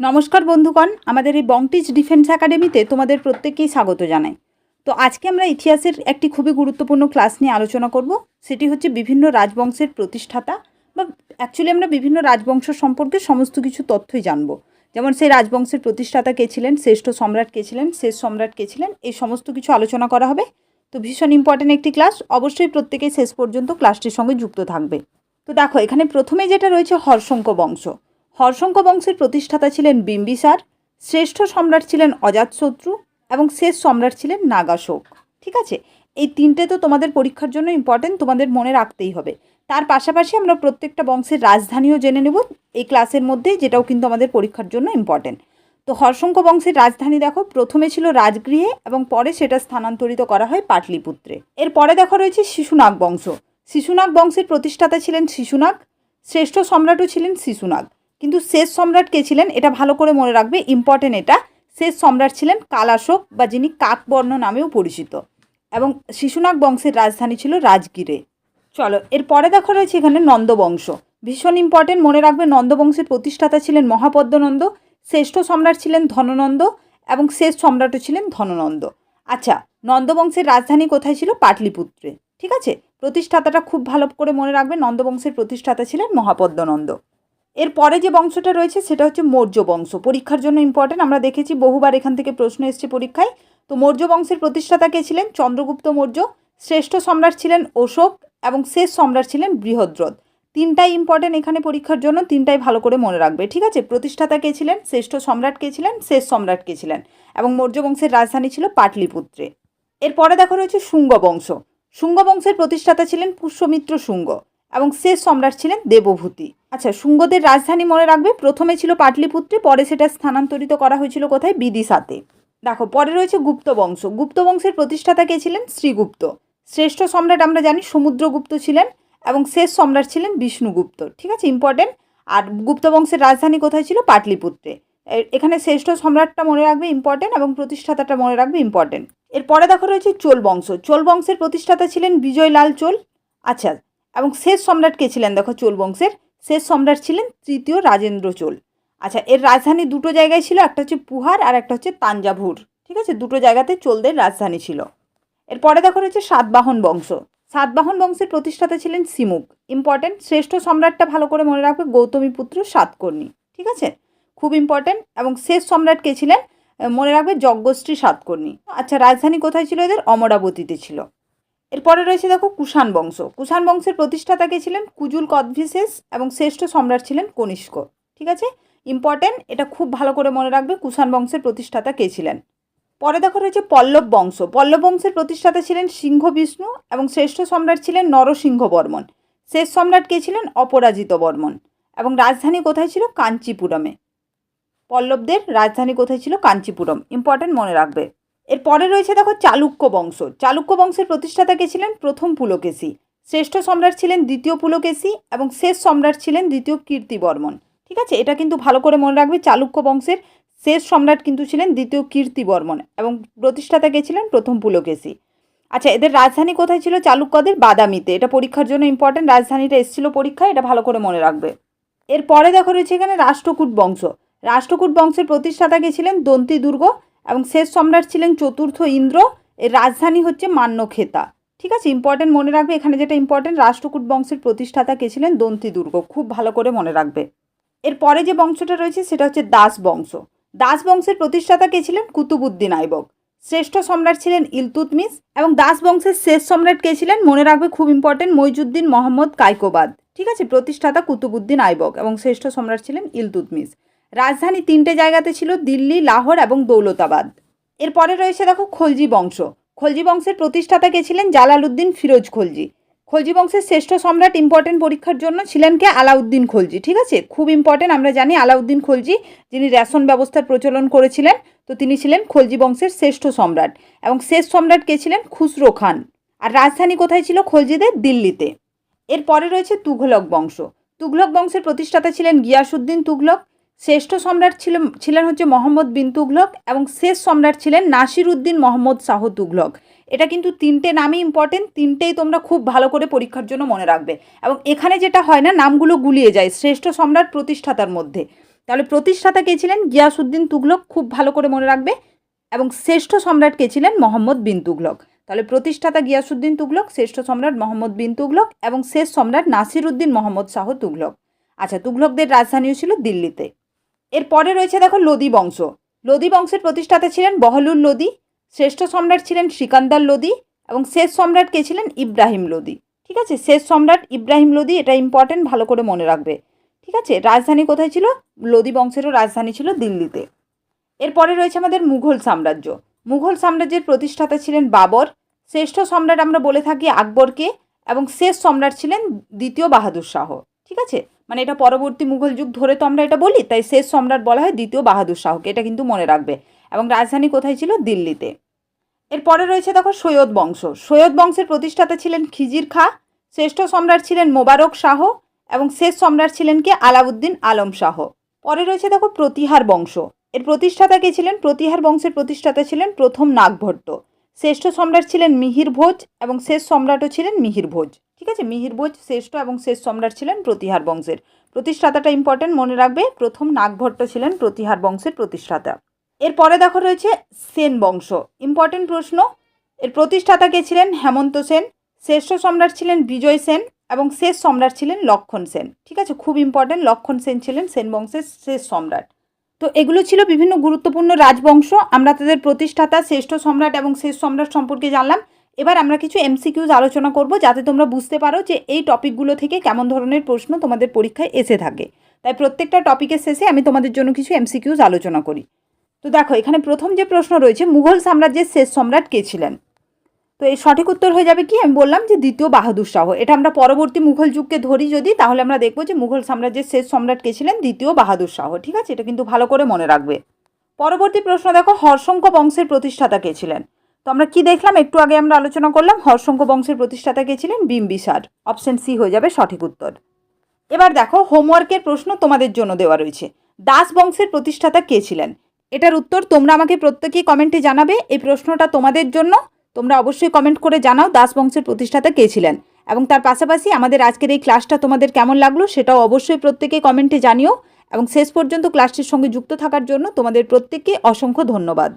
নমস্কার বন্ধুগণ, আমাদের এই বংটিজ ডিফেন্স একাডেমিতে তোমাদের প্রত্যেককেই স্বাগত জানাই। তো আজকে আমরা ইতিহাসের একটি খুবই গুরুত্বপূর্ণ ক্লাস নিয়ে আলোচনা করব। সেটি হচ্ছে বিভিন্ন রাজবংশের প্রতিষ্ঠাতা বা অ্যাকচুয়ালি আমরা বিভিন্ন রাজবংশ সম্পর্কে সমস্ত কিছু তথ্যই জানব। যেমন সেই রাজবংশের প্রতিষ্ঠাতা কে ছিলেন, শ্রেষ্ঠ সম্রাট কে ছিলেন, শেষ সম্রাট কে ছিলেন, এই সমস্ত কিছু আলোচনা করা হবে। তো ভীষণ ইম্পর্ট্যান্ট একটি ক্লাস অবশ্যই প্রত্যেকেই শেষ পর্যন্ত ক্লাসটির সঙ্গে যুক্ত থাকবে। তো দেখো, এখানে প্রথমে যেটা রয়েছে হর্ষঙ্ক বংশ। হর্ষঙ্ক বংশের প্রতিষ্ঠাতা ছিলেন বিম্বিসার, শ্রেষ্ঠ সম্রাট ছিলেন অজাতশত্রু এবং শেষ সম্রাট ছিলেন নাগাশোক। ঠিক আছে? এই তিনটে তো তোমাদের পরীক্ষার জন্য ইম্পর্টেন্ট তোমাদের মনে রাখতেই হবে। তার পাশাপাশি আমরা প্রত্যেকটা বংশের রাজধানীও জেনে নেব, এই ক্লাসের মধ্যে যেটাও কিন্তু আমাদের পরীক্ষার জন্য ইম্পর্টেন্ট তো হর্ষঙ্ক বংশের রাজধানী দেখো, প্রথমে ছিল রাজগৃহে এবং পরে সেটা স্থানান্তরিত করা হয় পাটলিপুত্রে। এরপরে দেখো রয়েছে শিশুনাগ বংশ। শিশুনাগ বংশের প্রতিষ্ঠাতা ছিলেন শিশুনাগ, শ্রেষ্ঠ সম্রাটও ছিলেন শিশুনাগ। কিন্তু শেষ সম্রাট কে ছিলেন? এটা ভালো করে মনে রাখবে ইম্পর্টেন্ট এটা। শেষ সম্রাট ছিলেন কালাশোক বা যিনি কাকবর্ণ নামেও পরিচিত। এবং শিশুনাগ বংশের রাজধানী ছিল রাজগিরে। চলো এরপরে দেখো রয়েছে এখানে নন্দবংশ। ভীষণ ইম্পর্টেন্ট মনে রাখবে নন্দবংশের প্রতিষ্ঠাতা ছিলেন মহাপদ্মনন্দ, শ্রেষ্ঠ সম্রাট ছিলেন ধননন্দ, এবং শেষ সম্রাটও ছিলেন ধননন্দ। আচ্ছা নন্দবংশের রাজধানী কোথায় ছিল? পাটলিপুত্রে। ঠিক আছে? প্রতিষ্ঠাতাটা খুব ভালো করে মনে রাখবে, নন্দবংশের প্রতিষ্ঠাতা ছিলেন মহাপদ্মনন্দ। এর পরে যে বংশটা রয়েছে, সেটা হচ্ছে মৌর্য বংশ। পরীক্ষার জন্য ইম্পর্টেন্ট আমরা দেখেছি বহুবার এখান থেকে প্রশ্ন এসছে পরীক্ষায়। তো মৌর্য বংশের প্রতিষ্ঠাতা কে ছিলেন? চন্দ্রগুপ্ত মৌর্য। শ্রেষ্ঠ সম্রাট ছিলেন অশোক এবং শেষ সম্রাট ছিলেন বৃহদ্রথ তিনটাই ইম্পর্টেন্ট এখানে পরীক্ষার জন্য, তিনটাই ভালো করে মনে রাখবে, ঠিক আছে? প্রতিষ্ঠাতা কে ছিলেন? শ্রেষ্ঠ সম্রাট কে ছিলেন? শেষ সম্রাট কে ছিলেন। এবং মৌর্য বংশের রাজধানী ছিল পাটলিপুত্রে। এরপরে দেখো রয়েছে শুঙ্গ বংশ। শুঙ্গ বংশের প্রতিষ্ঠাতা ছিলেন পুষ্যমিত্র শুঙ্গ। এবং শেষ সম্রাট ছিলেন দেবভূতি। আচ্ছা শুঙ্গদের রাজধানী মনে রাখবে? প্রথমে ছিল পাটলিপুত্রে, পরে সেটা স্থানান্তরিত করা হয়েছিল কোথায়? বিদিশাতে। দেখো, পরে রয়েছে গুপ্ত বংশ গুপ্ত বংশের প্রতিষ্ঠাতা কে ছিলেন? শ্রীগুপ্ত। শ্রেষ্ঠ সম্রাট আমরা জানি সমুদ্রগুপ্ত ছিলেন এবং শেষ সম্রাট ছিলেন বিষ্ণুগুপ্ত। ঠিক আছে ইম্পর্টেন্ট আর গুপ্ত বংশের রাজধানী কোথায় ছিল? পাটলিপুত্রে। এখানে শ্রেষ্ঠ সম্রাটটা মনে রাখবে ইম্পর্টেন্ট এবং প্রতিষ্ঠাতাটা মনে রাখবে ইম্পর্টেন্ট এরপরে দেখো রয়েছে চোল বংশ। চোল বংশের প্রতিষ্ঠাতা ছিলেন বিজয়লাল চোল। আচ্ছা এবং শেষ সম্রাট কে ছিলেন? দেখো চোল বংশের। শেষ সম্রাট ছিলেন তৃতীয় রাজেন্দ্র চোল। আচ্ছা এর রাজধানী দুটো জায়গায় ছিল, একটা হচ্ছে পুহার আর একটা হচ্ছে তাঞ্জাভুর। ঠিক আছে? দুটো জায়গাতে চোলদের রাজধানী ছিল। এরপরে দেখো রয়েছে সাতবাহন বংশ। সাতবাহন বংশের প্রতিষ্ঠাতা ছিলেন সিমুক। ইম্পর্টেন্ট শ্রেষ্ঠ সম্রাটটা ভালো করে মনে রাখবে গৌতমী পুত্র সাতকর্ণী। ঠিক আছে? খুব ইম্পর্টেন্ট এবং শেষ সম্রাট কে ছিলেন, মনে রাখবে যজ্ঞশ্রী সাতকর্ণী। আচ্ছা রাজধানী কোথায় ছিল এদের? অমরাবতীতে ছিল। এরপরে রয়েছে দেখো কুষাণ বংশ। কুষাণ বংশের প্রতিষ্ঠাতা কে ছিলেন? কুজুল কদভিসেস এবং শ্রেষ্ঠ সম্রাট ছিলেন কনিষ্ক। ঠিক আছে? ইম্পর্টেন্ট এটা খুব ভালো করে মনে রাখবে কুষাণ বংশের প্রতিষ্ঠাতা কে ছিলেন। পরে দেখো রয়েছে পল্লব বংশ। পল্লব বংশের প্রতিষ্ঠাতা ছিলেন সিংহ বিষ্ণু এবং শ্রেষ্ঠ সম্রাট ছিলেন নরসিংহ বর্মন। শেষ সম্রাট কে ছিলেন? অপরাজিত বর্মন। এবং রাজধানী কোথায় ছিল? কাঞ্চিপুরমে। পল্লবদের রাজধানী কোথায় ছিল? কাঞ্চিপুরম। ইম্পর্টেন্ট মনে রাখবে। এরপরে রয়েছে দেখো চালুক্য বংশ। চালুক্য বংশের প্রতিষ্ঠাতা কে ছিলেন? প্রথম পুলকেশী। শ্রেষ্ঠ সম্রাট ছিলেন দ্বিতীয় পুলকেশী এবং শেষ সম্রাট ছিলেন দ্বিতীয় কীর্তিবর্মন। ঠিক আছে? এটা কিন্তু ভালো করে মনে রাখবে, চালুক্য বংশের শেষ সম্রাট কিন্তু ছিলেন দ্বিতীয় কীর্তিবর্মন এবং প্রতিষ্ঠাতা কে ছিলেন? প্রথম পুলকেশী। আচ্ছা এদের রাজধানী কোথায় ছিল চালুক্যদের? বাদামিতে। এটা পরীক্ষার জন্য ইম্পর্টেন্ট রাজধানীটা এসেছিল পরীক্ষায় এটা ভালো করে মনে রাখবে। এরপরে দেখো রয়েছে এখানে রাষ্ট্রকূট বংশ। রাষ্ট্রকূট বংশের প্রতিষ্ঠাতা কে ছিলেন? দন্তি দুর্গ এবং শেষ সম্রাট ছিলেন চতুর্থ ইন্দ্র, এর রাজধানী হচ্ছে মান্যখেতা। ঠিক আছে? ইম্পর্টেন্ট মনে রাখবে, এখানে যেটা ইম্পর্টেন্ট রাষ্ট্রকূট বংশের প্রতিষ্ঠাতা কে ছিলেন? দন্তি দুর্গ খুব ভালো করে মনে রাখবে। এরপরে যে বংশটা রয়েছে, সেটা হচ্ছে দাস বংশ। দাস বংশের প্রতিষ্ঠাতা কে ছিলেন? কুতুবুদ্দিন আইবক। শ্রেষ্ঠ সম্রাট ছিলেন ইলতুতমিস এবং দাস বংশের শেষ সম্রাট কে ছিলেন? মনে রাখবে, খুব ইম্পর্টেন্ট মইজুদ্দিন মোহাম্মদ কাইকোবাদ। ঠিক আছে? প্রতিষ্ঠাতা কুতুবুদ্দিন আইবক এবং শ্রেষ্ঠ সম্রাট ছিলেন ইলতুতমিস রাজধানী তিনটে জায়গাতে ছিল দিল্লি, লাহোর এবং দৌলতাবাদ। এরপরে রয়েছে দেখো খলজি বংশ। খলজি বংশের প্রতিষ্ঠাতা কে ছিলেন জালালউদ্দিন ফিরোজ খলজি। খলজি বংশের শ্রেষ্ঠ সম্রাট ইম্পর্টেন্ট পরীক্ষার জন্য ছিলেন কে? আলাউদ্দিন খলজি, ঠিক আছে? খুব ইম্পর্টেন্ট আমরা জানি আলাউদ্দিন খলজি, যিনি রেশন ব্যবস্থার প্রচলন করেছিলেন, তো তিনি ছিলেন খলজি বংশের শ্রেষ্ঠ সম্রাট। এবং শেষ সম্রাট কে ছিলেন? খুসরো খান। আর রাজধানী কোথায় ছিল? খলজিদের দিল্লিতে। এরপরে রয়েছে তুঘলক বংশ। তুঘলক বংশের প্রতিষ্ঠাতা ছিলেন গিয়াসুদ্দিন তুঘলক। শ্রেষ্ঠ সম্রাট ছিল ছিলেন হচ্ছে মোহাম্মদ বিন তুঘলক এবং শেষ সম্রাট ছিলেন নাসির উদ্দিন মোহাম্মদ শাহ তুঘলক। এটা কিন্তু তিনটে নামই ইম্পর্টেন্ট তিনটেই তোমরা খুব ভালো করে পরীক্ষার জন্য মনে রাখবে। এবং এখানে যেটা হয় না, নামগুলো গুলিয়ে যায় শ্রেষ্ঠ সম্রাট প্রতিষ্ঠাতার মধ্যে। তাহলে প্রতিষ্ঠাতা কে ছিলেন? গিয়াসুদ্দিন তুঘলক খুব ভালো করে মনে রাখবে। এবং শ্রেষ্ঠ সম্রাট কে ছিলেন? মোহাম্মদ বিন তুগলক তাহলে প্রতিষ্ঠাতা গিয়াসুদ্দিন তুঘলক, শ্রেষ্ঠ সম্রাট মোহাম্মদ বিন তুগলক এবং শেষ সম্রাট নাসির উদ্দিন মোহাম্মদ শাহ তুগলক আচ্ছা তুঘলকদের রাজধানীও ছিল দিল্লিতে। এরপরে রয়েছে দেখো লোদি বংশ। লোদি বংশের প্রতিষ্ঠাতা ছিলেন বহলুল লোদি, শ্রেষ্ঠ সম্রাট ছিলেন সিকান্দার লোদি এবং শেষ সম্রাট কে ছিলেন ইব্রাহিম লোদি। ঠিক আছে? শেষ সম্রাট ইব্রাহিম লোদি, এটা ইম্পর্টেন্ট ভালো করে মনে রাখবে। ঠিক আছে? রাজধানী কোথায় ছিল? লোদি বংশেরও রাজধানী ছিল দিল্লিতে। এরপরে রয়েছে আমাদের মুঘল সাম্রাজ্য। মুঘল সাম্রাজ্যের প্রতিষ্ঠাতা ছিলেন বাবর, শ্রেষ্ঠ সম্রাট আমরা বলে থাকি আকবরকে এবং শেষ সম্রাট ছিলেন দ্বিতীয় বাহাদুর শাহ। ঠিক আছে? মানে এটা পরবর্তী মুঘল যুগ ধরে তো আমরা এটা বলি, তাই শেষ সম্রাট বলা হয় দ্বিতীয় বাহাদুর শাহকে, এটা কিন্তু মনে রাখবে। এবং রাজধানী কোথায় ছিল? দিল্লিতে। এরপরে রয়েছে দেখো সৈয়দ বংশ। সৈয়দ বংশের প্রতিষ্ঠাতা ছিলেন খিজির খা, শ্রেষ্ঠ সম্রাট ছিলেন মোবারক শাহ, এবং শেষ সম্রাট ছিলেন কে? আলাউদ্দিন আলম শাহ। পরে রয়েছে দেখো প্রতিহার বংশ। এর প্রতিষ্ঠাতা কে ছিলেন? প্রতিহার বংশের প্রতিষ্ঠাতা ছিলেন প্রথম নাগভট্ট। শ্রেষ্ঠ সম্রাট ছিলেন মিহির ভোজ এবং শেষ সম্রাটও ছিলেন মিহির ভোজ। ঠিক আছে? মিহির ভোজ শ্রেষ্ঠ এবং শেষ সম্রাট ছিলেন প্রতিহার বংশের। প্রতিষ্ঠাতাটা ইম্পর্টেন্ট মনে রাখবে, প্রথম নাগভট্ট ছিলেন প্রতিহার বংশের প্রতিষ্ঠাতা। এরপরে দেখো রয়েছে সেন বংশ। ইম্পর্টেন্ট প্রশ্ন, এর প্রতিষ্ঠাতা কে ছিলেন? হেমন্ত সেন। শ্রেষ্ঠ সম্রাট ছিলেন বিজয় সেন এবং শেষ সম্রাট ছিলেন লক্ষণ সেন। ঠিক আছে? খুব ইম্পর্টেন্ট লক্ষণ সেন ছিলেন সেন বংশের শেষ সম্রাট। তো এগুলো ছিল বিভিন্ন গুরুত্বপূর্ণ রাজবংশ। আমরা তাদের প্রতিষ্ঠাতা, শ্রেষ্ঠ সম্রাট এবং শেষ সম্রাট সম্পর্কে জানলাম। এবার আমরা কিছু এমসিকিউজ আলোচনা করব, যাতে তোমরা বুঝতে পারো যে এই টপিকগুলো থেকে কেমন ধরনের প্রশ্ন তোমাদের পরীক্ষায় এসে থাকে। তাই প্রত্যেকটা টপিকের শেষে আমি তোমাদের জন্য কিছু এমসিকিউজ আলোচনা করি। তো দেখো, এখানে প্রথম যে প্রশ্ন রয়েছে, মুঘল সাম্রাজ্যের শেষ সম্রাট কে ছিলেন? তো এই সঠিক উত্তর হয়ে যাবে কি? আমি বললাম যে দ্বিতীয় বাহাদুর শাহ। এটা আমরা পরবর্তী মুঘল যুগকে ধরি যদি, তাহলে আমরা দেখব যে মুঘল সাম্রাজ্যের শেষ সম্রাট কে ছিলেন দ্বিতীয় বাহাদুর শাহ। ঠিক আছে? এটা কিন্তু ভালো করে মনে রাখবে। পরবর্তী প্রশ্ন দেখো হর্ষঙ্ক বংশের প্রতিষ্ঠাতা কে ছিলেন? তো আমরা কি দেখলাম? একটু আগে আমরা আলোচনা করলাম হর্ষঙ্ক বংশের প্রতিষ্ঠাতা কে ছিলেন? বিম্বিসার। অপশন সি হয়ে যাবে সঠিক উত্তর। এবার দেখো, হোমওয়ার্কের প্রশ্ন তোমাদের জন্য দেওয়া রয়েছে। দাস বংশের প্রতিষ্ঠাতা কে ছিলেন? এটার উত্তর তোমরা আমাকে প্রত্যেকেই কমেন্টে জানাবে। এই প্রশ্নটা তোমাদের জন্য। তোমরা অবশ্যই কমেন্ট করে জানাও দাস বংশের প্রতিষ্ঠাতা কে ছিলেন। এবং তার পাশাপাশি আমাদের আজকের এই ক্লাসটা তোমাদের কেমন লাগল সেটাও অবশ্যই প্রত্যেকে কমেন্টে জানিও। এবং শেষ পর্যন্ত ক্লাসটির সঙ্গে যুক্ত থাকার জন্য তোমাদের প্রত্যেককে অসংখ্য ধন্যবাদ।